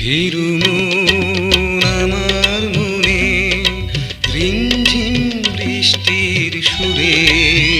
ভীরু মন আমার মনে রিমঝিম বৃষ্টির সুরে।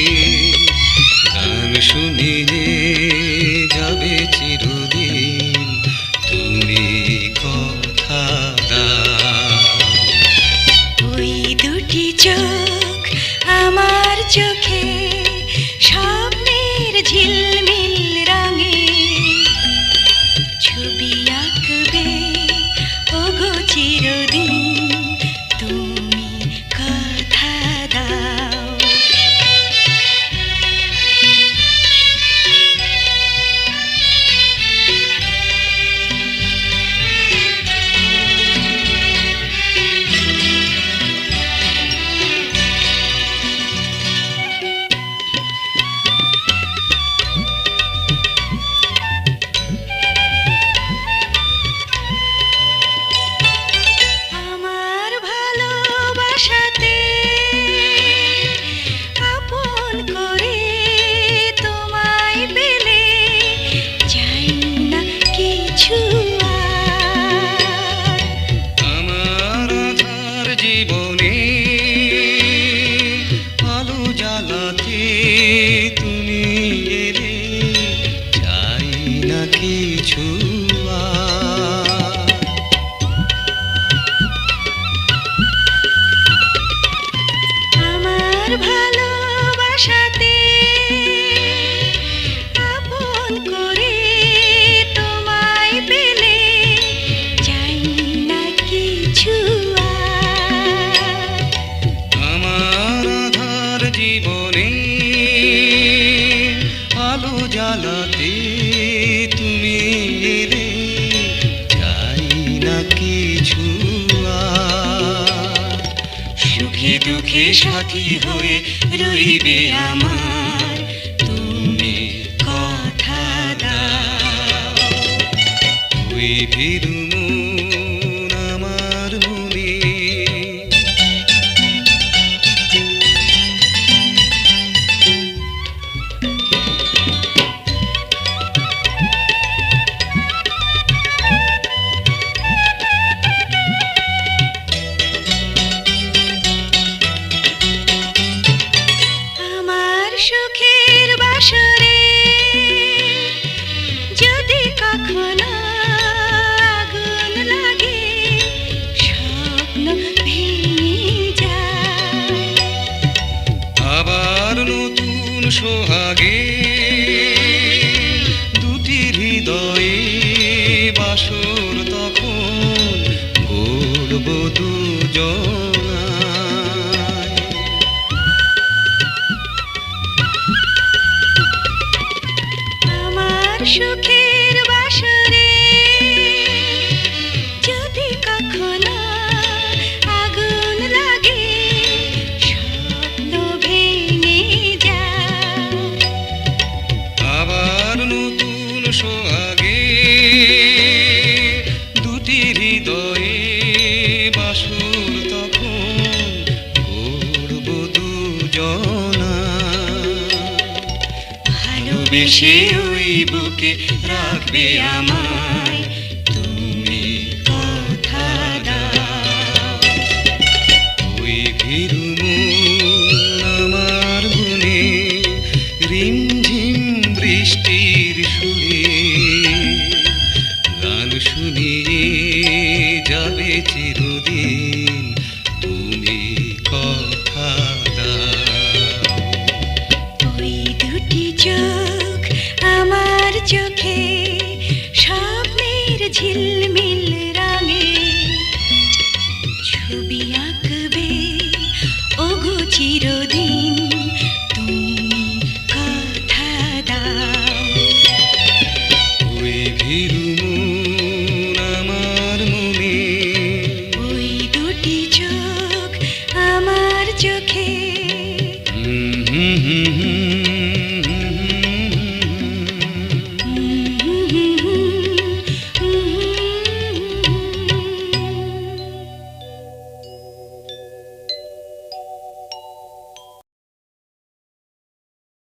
কিছু আমার ভালোবাসাতে আপন করে তোমায় পেলে চাই না কিছু। আমার আধার জীবনে আলো জ্বালাতে তুমি রে চাই না কিছু। সুখে দুঃখে সাথী হয়ে রইবে আমার, তুমি কথা দাও তুই ভীরু আমার সুখের বাসরে যদি কখনো আগুন লাগে স্বপ্ন ভেঙে যায়। আবার নতুন সোহাগে ভালোবেসে ওই বুকে রাখবে আমায়। তুমি কথা দাও। ওই ভিরু আমার মনে রিমঝিম বৃষ্টির সুরে চোখে স্বপ্নের ঝিলমিল রাঙে। ছবি আঁকবে ওগো চিরদিন তুমি কথা দাও। ওই ভিড় আমার মনে। ওই দুটি চোখ আমার চোখে। হুম হুম হুম।